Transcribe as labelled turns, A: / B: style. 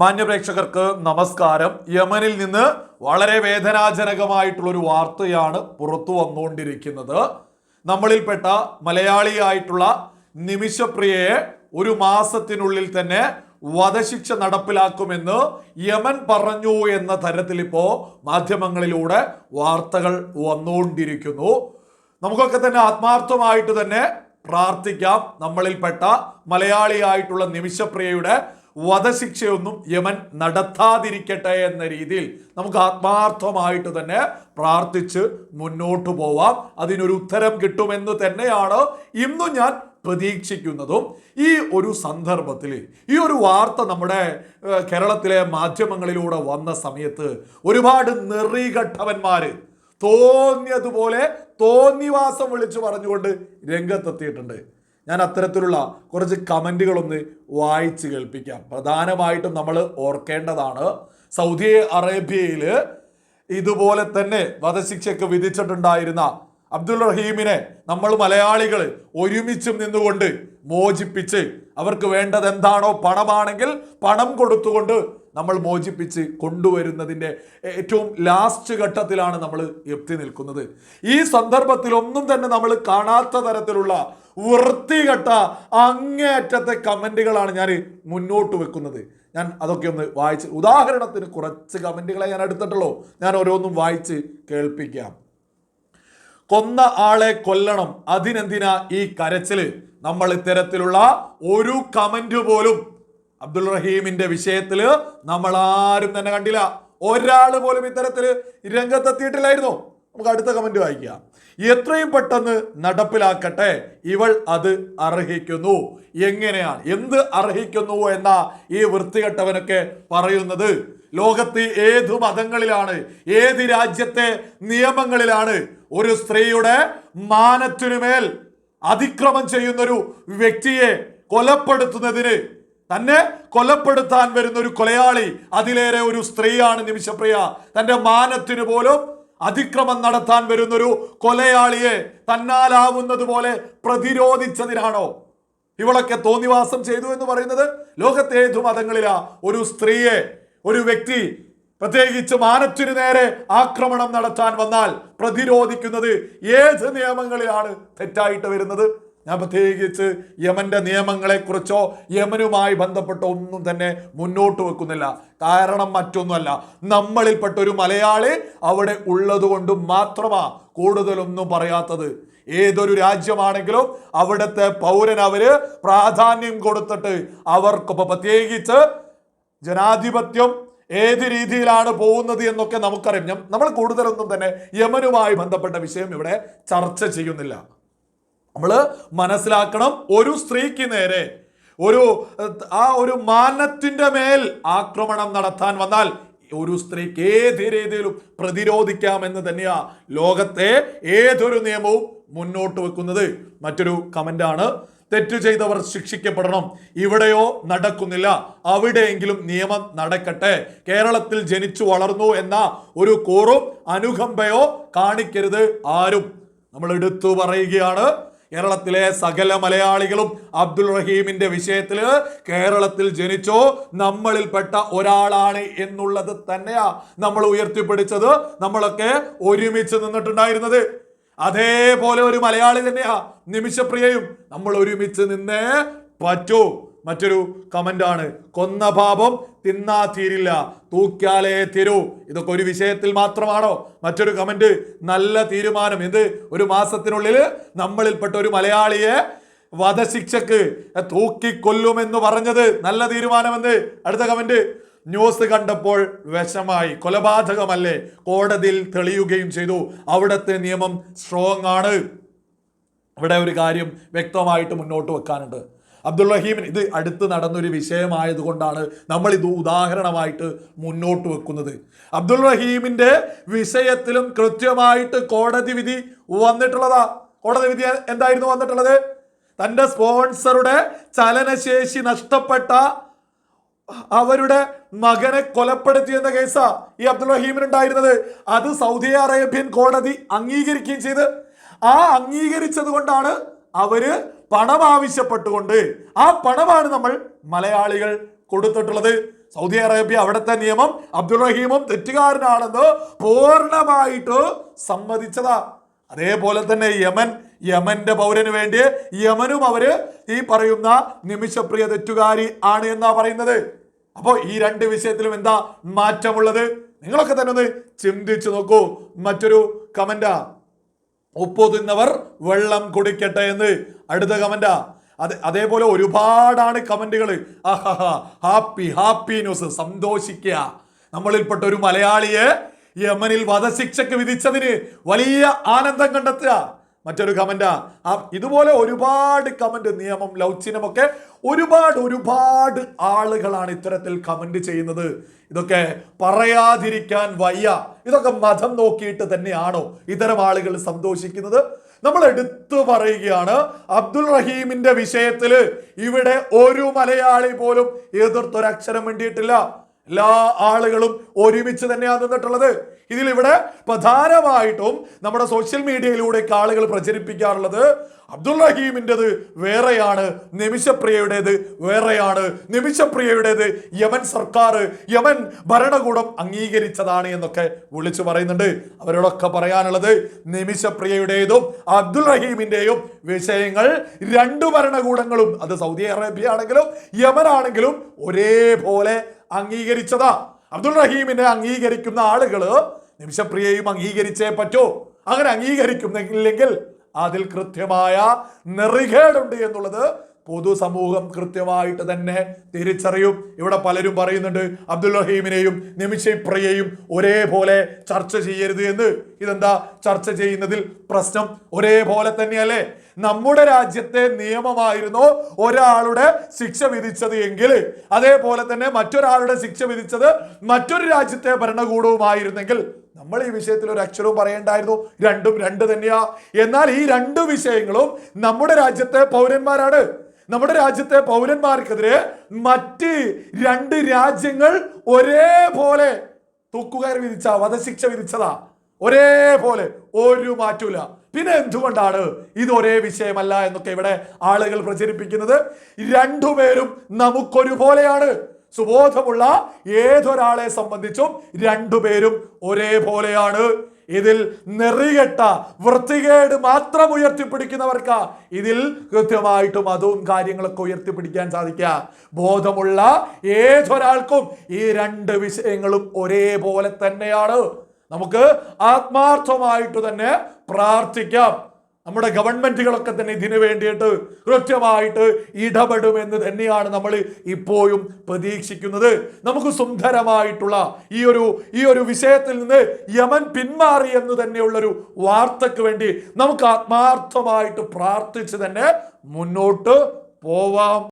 A: മാന്യപ്രേക്ഷകർക്ക് നമസ്കാരം. യമനിൽ നിന്ന് വളരെ വേദനാജനകമായിട്ടുള്ള ഒരു വാർത്തയാണ് പുറത്തു വന്നുകൊണ്ടിരിക്കുന്നത്. നമ്മളിൽപ്പെട്ട മലയാളിയായിട്ടുള്ള നിമിഷപ്രിയയെ ഒരു മാസത്തിനുള്ളിൽ തന്നെ വധശിക്ഷ നടപ്പിലാക്കുമെന്ന് യമൻ പറഞ്ഞു എന്ന തരത്തിൽ ഇപ്പോൾ മാധ്യമങ്ങളിലൂടെ വാർത്തകൾ വന്നുകൊണ്ടിരിക്കുന്നു. നമുക്കൊക്കെ തന്നെ ആത്മാർത്ഥമായിട്ട് തന്നെ പ്രാർത്ഥിക്കാം. നമ്മളിൽപ്പെട്ട മലയാളിയായിട്ടുള്ള നിമിഷപ്രിയയുടെ വധശിക്ഷയൊന്നും യമൻ നടത്താതിരിക്കട്ടെ എന്ന രീതിയിൽ നമുക്ക് ആത്മാർത്ഥമായിട്ട് തന്നെ പ്രാർത്ഥിച്ച് മുന്നോട്ട് പോവാം. അതിനൊരു ഉത്തരം കിട്ടുമെന്ന് തന്നെയാണ് ഇന്നും ഞാൻ പ്രതീക്ഷിക്കുന്നതും. ഈ ഒരു സന്ദർഭത്തിൽ ഈ ഒരു വാർത്ത നമ്മുടെ കേരളത്തിലെ മാധ്യമങ്ങളിലൂടെ വന്ന സമയത്ത് ഒരുപാട് നെറികട്ടവന്മാർ തോന്നിയതുപോലെ തോന്നിവാസം വിളിച്ചു പറഞ്ഞുകൊണ്ട് രംഗത്തെത്തിയിട്ടുണ്ട്. ഞാൻ അത്തരത്തിലുള്ള കുറച്ച് കമന്റുകളൊന്ന് വായിച്ച് കേൾപ്പിക്കാം. പ്രധാനമായിട്ടും നമ്മൾ ഓർക്കേണ്ടതാണ് സൗദി അറേബ്യയിൽ ഇതുപോലെ തന്നെ വധശിക്ഷയ്ക്ക് വിധിച്ചിട്ടുണ്ടായിരുന്ന അബ്ദുൾ റഹീമിനെ നമ്മൾ മലയാളികൾ ഒരുമിച്ചും നിന്നുകൊണ്ട് മോചിപ്പിച്ച് അവർക്ക് വേണ്ടത് എന്താണോ പണമാണെങ്കിൽ പണം കൊടുത്തുകൊണ്ട് നമ്മൾ മോചിപ്പിച്ച് കൊണ്ടുവരുന്നതിന്റെ ഏറ്റവും ലാസ്റ്റ് ഘട്ടത്തിലാണ് നമ്മൾ എത്തി നിൽക്കുന്നത്. ഈ സന്ദർഭത്തിൽ ഒന്നും തന്നെ നമ്മൾ കാണാത്ത തരത്തിലുള്ള വൃത്തികെട്ട അങ്ങേയറ്റത്തെ കമന്റുകളാണ് ഞാൻ മുന്നോട്ട് വെക്കുന്നത്. ഞാൻ അതൊക്കെ ഒന്ന് വായിച്ച് ഉദാഹരണത്തിന് കുറച്ച് കമന്റുകളെ ഞാൻ എടുത്തിട്ടുള്ളൂ. ഞാൻ ഓരോന്നും വായിച്ച് കേൾപ്പിക്കാം. കൊന്ന ആളെ കൊല്ലണം. അതിനെന്തിനാ ഈ കരച്ചിൽ? നമ്മൾ ഇത്തരത്തിലുള്ള ഒരു കമന്റ് പോലും അബ്ദുൾ റഹീമിന്റെ വിഷയത്തിൽ നമ്മൾ ആരും തന്നെ കണ്ടില്ല. ഒരാൾ പോലും ഇത്തരത്തിൽ രംഗത്തെത്തിയിട്ടില്ലായിരുന്നു. നമുക്ക് അടുത്ത കമന്റ് വായിക്കാം. എത്രയും പെട്ടെന്ന് നടപ്പിലാക്കട്ടെ. ഇവൾ അത് അർഹിക്കുന്നു. എങ്ങനെയാണ്? എന്ത് അർഹിക്കുന്നു എന്ന ഈ വൃത്തികെട്ടവനൊക്കെ പറയുന്നത്? ലോകത്ത് ഏത് മതങ്ങളിലാണ് ഏത് രാജ്യത്തെ നിയമങ്ങളിലാണ് ഒരു സ്ത്രീയുടെ മാനത്തിനുമേൽ അതിക്രമം ചെയ്യുന്നൊരു വ്യക്തിയെ കൊലപ്പെടുത്തുന്നതിന് തന്നെ കൊലപ്പെടുത്താൻ വരുന്ന ഒരു കൊലയാളി അതിലേറെ ഒരു സ്ത്രീയാണ് നിമിഷപ്രിയ. തന്റെ മാനത്തിന് പോലും അതിക്രമം നടത്താൻ വരുന്നൊരു കൊലയാളിയെ തന്നാലാവുന്നത് പോലെ പ്രതിരോധിച്ചതിനാണോ? ഇവളൊക്കെ തോന്നിവാസം ചെയ്തു എന്ന് പറയുന്നത് ലോകത്തെ ഏതു മതങ്ങളിലാ. ഒരു സ്ത്രീയെ ഒരു വ്യക്തി പ്രത്യേകിച്ച് മാനത്തിനു നേരെ ആക്രമണം നടത്താൻ വന്നാൽ പ്രതിരോധിക്കുന്നത് ഏത് നിയമങ്ങളിലാണ് തെറ്റായിട്ട് വരുന്നത്? ഞാൻ പ്രത്യേകിച്ച് നിയമങ്ങളെ കുറിച്ചോ യമനുമായി ബന്ധപ്പെട്ട ഒന്നും തന്നെ മുന്നോട്ട് വെക്കുന്നില്ല. കാരണം മറ്റൊന്നുമല്ല നമ്മളിൽപ്പെട്ട ഒരു മലയാളി അവിടെ ഉള്ളത് കൊണ്ട് മാത്രമാ കൂടുതലൊന്നും പറയാത്തത്. ഏതൊരു രാജ്യമാണെങ്കിലും അവിടുത്തെ പൗരൻ അവർ പ്രാധാന്യം കൊടുത്തിട്ട് അവർക്കൊപ്പം പ്രത്യേകിച്ച് ജനാധിപത്യം ഏത് രീതിയിലാണ് പോകുന്നത് എന്നൊക്കെ നമുക്കറിയാം. നമ്മൾ കൂടുതലൊന്നും തന്നെ യമനുമായി ബന്ധപ്പെട്ട വിഷയം ഇവിടെ ചർച്ച ചെയ്യുന്നില്ല. നമ്മൾ മനസ്സിലാക്കണം ഒരു സ്ത്രീക്ക് നേരെ ഒരു ആ ഒരു മാനത്തിന്റെ മേൽ ആക്രമണം നടത്താൻ വന്നാൽ ഒരു സ്ത്രീക്ക് ഏത് രീതിയിലും പ്രതിരോധിക്കാമെന്ന് തന്നെയാ ലോകത്തെ ഏതൊരു നിയമവും മുന്നോട്ട് വെക്കുന്നത്. മറ്റൊരു കമന്റാണ് തെറ്റ് ചെയ്തവർ ശിക്ഷിക്കപ്പെടണം. ഇവിടെയോ നടക്കുന്നില്ല. അവിടെയെങ്കിലും നിയമം നടക്കട്ടെ. കേരളത്തിൽ ജനിച്ചു വളർന്നു എന്ന ഒരു കൂറും അനുകമ്പയോ കാണിക്കരുത് ആരും. നമ്മൾ എടുത്തു പറയുകയാണ് കേരളത്തിലെ സകല മലയാളികളും അബ്ദുൾ റഹീമിന്റെ വിഷയത്തിൽ കേരളത്തിൽ ജനിച്ചോ നമ്മളിൽപ്പെട്ട ഒരാളാണ് എന്നുള്ളത് തന്നെയാ നമ്മൾ ഉയർത്തിപ്പിടിച്ചത് നമ്മളൊക്കെ ഒരുമിച്ച് നിന്നിട്ടുണ്ടായിരുന്നത്. അതേപോലെ ഒരു മലയാളി തന്നെയാ നിമിഷപ്രിയയും. നമ്മൾ ഒരുമിച്ച് നിന്നേ പറ്റൂ. മറ്റൊരു കമന്റ് ആണ് കൊന്ന പാപം തിന്നാ തീരില്ല തൂക്കാലേ തീരൂ. ഇതൊക്കെ ഒരു വിഷയത്തിൽ മാത്രമാണോ? മറ്റൊരു കമന്റ് നല്ല തീരുമാനം. ഇത് ഒരു മാസത്തിനുള്ളിൽ നമ്മളിൽപ്പെട്ട ഒരു മലയാളിയെ വധശിക്ഷക്ക് തൂക്കിക്കൊല്ലുമെന്ന് പറഞ്ഞത് നല്ല തീരുമാനമെന്ന് അടുത്ത കമന്റ് ന്യൂസ് കണ്ടപ്പോൾ വിഷമായി കൊലപാതകമല്ലേ? കോടതിയിൽ തെളിയുകയും ചെയ്തു. അവിടുത്തെ നിയമം സ്ട്രോങ് ആണ്. ഇവിടെ ഒരു കാര്യം വ്യക്തമായിട്ട് മുന്നോട്ട് വെക്കാനുണ്ട്. അബ്ദുൾ റഹീമിൻ ഇത് അടുത്ത് നടന്നൊരു വിഷയമായതുകൊണ്ടാണ് നമ്മൾ ഇത് ഉദാഹരണമായിട്ട് മുന്നോട്ട് വെക്കുന്നത്. അബ്ദുൾ റഹീമിന്റെ വിഷയത്തിലും കൃത്യമായിട്ട് കോടതി വിധി വന്നിട്ടുള്ളതാ. കോടതി വിധി എന്തായിരുന്നു വന്നിട്ടുള്ളത്? തന്റെ സ്പോൺസറുടെ ചലനശേഷി നഷ്ടപ്പെട്ട അവരുടെ മകനെ കൊലപ്പെടുത്തിയെന്ന കേസാ ഈ അബ്ദുൾ റഹീമിന് ഉണ്ടായിരുന്നത് അത് സൗദി അറേബ്യൻ കോടതി അംഗീകരിക്കുകയും ചെയ്ത്. ആ അംഗീകരിച്ചത് കൊണ്ടാണ് അവർ പണം ആവശ്യപ്പെട്ടുകൊണ്ട് ആ പണമാണ് നമ്മൾ മലയാളികൾ കൊടുത്തിട്ടുള്ളത്. സൗദി അറേബ്യ അവിടുത്തെ നിയമം അബ്ദുൾ റഹീമും തെറ്റുകാരനാണെന്ന് പൂർണമായിട്ട് സമ്മതിച്ചതാ. അതേപോലെ തന്നെ യമൻ യമന്റെ പൗരന് വേണ്ടി യമനും അവർ ഈ പറയുന്ന നിമിഷപ്രിയ തെറ്റുകാരി ആണ് എന്നാ പറയുന്നത്. അപ്പോൾ ഈ രണ്ട് വിഷയത്തിലും എന്താ മാറ്റമുള്ളത്? നിങ്ങളൊക്കെ തന്നെ ഒന്ന് ചിന്തിച്ചു നോക്കൂ. മറ്റൊരു കമന്റാ ഉപ്പ് തിന്നവർ വെള്ളം കുടിക്കട്ടെ എന്ന്. അടുത്ത കമന്റാ. അത് അതേപോലെ ഒരുപാടാണ് കമന്റുകൾ ഹാപ്പി ഹാപ്പി ന്യൂസ്. സന്തോഷിക്കുക. നമ്മളിൽപ്പെട്ട ഒരു മലയാളിയെ യമനിൽ വധശിക്ഷക്ക് വിധിച്ചതിന് വലിയ ആനന്ദം കണ്ടെത്തുക. മറ്റൊരു കമന്റാ ആ. ഇതുപോലെ ഒരുപാട് കമന്റ് നിയമം ലൗച്ചിനമൊക്കെ ഒരുപാട് ഒരുപാട് ആളുകളാണ് ഇത്തരത്തിൽ കമന്റ് ചെയ്യുന്നത്. ഇതൊക്കെ പറയാതിരിക്കാൻ വയ്യ. ഇതൊക്കെ മതം നോക്കിയിട്ട് തന്നെയാണോ ഇത്തരം ആളുകൾ സന്തോഷിക്കുന്നത്? നമ്മൾ എടുത്തു പറയുകയാണ് അബ്ദുൾ റഹീമിന്റെ വിഷയത്തിൽ ഇവിടെ ഒരു മലയാളി പോലും എതിർത്തൊരക്ഷരം വേണ്ടിയിട്ടില്ല എല്ലാ ആളുകളും ഒരുമിച്ച് തന്നെയാണ് നിന്നിട്ടുള്ളത്. ഇതിൽ ഇവിടെ പ്രധാനമായിട്ടും നമ്മുടെ സോഷ്യൽ മീഡിയയിലൂടെ ആളുകൾ പ്രചരിപ്പിക്കാറുള്ളത് അബ്ദുൾ റഹീമിന്റെത് വേറെയാണ് നിമിഷപ്രിയയുടേത് വേറെയാണ് നിമിഷപ്രിയയുടേത് യമൻ സർക്കാർ യമൻ ഭരണകൂടം അംഗീകരിച്ചതാണ് എന്നൊക്കെ വിളിച്ചു പറയുന്നുണ്ട്. അവരോടൊക്കെ പറയാനുള്ളത് നിമിഷപ്രിയയുടേതും അബ്ദുൾ റഹീമിന്റെയും വിഷയങ്ങൾ രണ്ടു ഭരണകൂടങ്ങളും അത് സൗദി അറേബ്യ ആണെങ്കിലും യമൻ ആണെങ്കിലും ഒരേപോലെ അംഗീകരിച്ചതാ. അബ്ദുൾ റഹീമിനെ അംഗീകരിക്കുന്ന ആളുകൾ നിമിഷപ്രിയയും അംഗീകരിച്ചേ പറ്റൂ. അങ്ങനെ അംഗീകരിക്കുന്നില്ലെങ്കിൽ അതിൽ കൃത്യമായ നെറികേടുണ്ട് എന്നുള്ളത് പൊതുസമൂഹം കൃത്യമായിട്ട് തന്നെ തിരിച്ചറിയും. ഇവിടെ പലരും പറയുന്നുണ്ട് അബ്ദുൽ റഹീമിനെയും നിമിഷപ്രിയയും ഒരേപോലെ ചർച്ച ചെയ്യരുത് എന്ന്. ഇതെന്താ? ചർച്ച ചെയ്യുന്നതിൽ പ്രശ്നം ഒരേപോലെ തന്നെയല്ലേ? നമ്മുടെ രാജ്യത്തെ നിയമമായിരുന്നു ഒരാളുടെ ശിക്ഷ വിധിച്ചത് എങ്കിൽ അതേപോലെ തന്നെ മറ്റൊരാളുടെ ശിക്ഷ വിധിച്ചത് മറ്റൊരു രാജ്യത്തെ ഭരണകൂടവുമായിരുന്നെങ്കിൽ നമ്മൾ ഈ വിഷയത്തിൽ ഒരു അക്ഷരവും പറയേണ്ടായിരുന്നു. രണ്ടും രണ്ട് തന്നെയാ. എന്നാൽ ഈ രണ്ട് വിഷയങ്ങളും നമ്മുടെ രാജ്യത്തെ പൗരന്മാരാണ്. നമ്മുടെ രാജ്യത്തെ പൗരന്മാർക്കെതിരെ മറ്റ് രണ്ട് രാജ്യങ്ങൾ ഒരേപോലെ തൂക്കുകയർ വിധിച്ച വധശിക്ഷ വിധിച്ചതാ. ഒരേപോലെ ഒരു മാറ്റൂല പിന്നെ എന്തുകൊണ്ടാണ് ഇത് ഒരേ വിഷയമല്ല എന്നൊക്കെ ഇവിടെ ആളുകൾ പ്രചരിപ്പിക്കുന്നത്? രണ്ടുപേരും നമുക്കൊരുപോലെയാണ്. സുബോധമുള്ള ഏതൊരാളെ സംബന്ധിച്ചും രണ്ടുപേരും ഒരേപോലെയാണ്. ഇതിൽ നെറികെട്ട വൃത്തികേട് മാത്രം ഉയർത്തിപ്പിടിക്കുന്നവർക്ക് ഇതിൽ കൃത്യമായിട്ടും അതും കാര്യങ്ങളൊക്കെ ഉയർത്തിപ്പിടിക്കാൻ സാധിക്കുക. ബോധമുള്ള ഏതൊരാൾക്കും ഈ രണ്ട് വിഷയങ്ങളും ഒരേപോലെ തന്നെയാണ്. നമുക്ക് ആത്മാർത്ഥമായിട്ട് തന്നെ പ്രാർത്ഥിക്കാം. നമ്മുടെ ഗവൺമെന്റുകളൊക്കെ തന്നെ ഇതിനു വേണ്ടിയിട്ട് കൃത്യമായിട്ട് ഇടപെടുമെന്ന് തന്നെയാണ് നമ്മൾ ഇപ്പോഴും പ്രതീക്ഷിക്കുന്നത്. നമുക്ക് സുന്ദരമായിട്ടുള്ള ഈ ഒരു ഈ ഒരു വിഷയത്തിൽ നിന്ന് യമൻ പിന്മാറി എന്ന് തന്നെയുള്ളൊരു വാർത്തക്ക് വേണ്ടി നമുക്ക് ആത്മാർത്ഥമായിട്ട് പ്രാർത്ഥിച്ച് തന്നെ മുന്നോട്ട് പോവാം.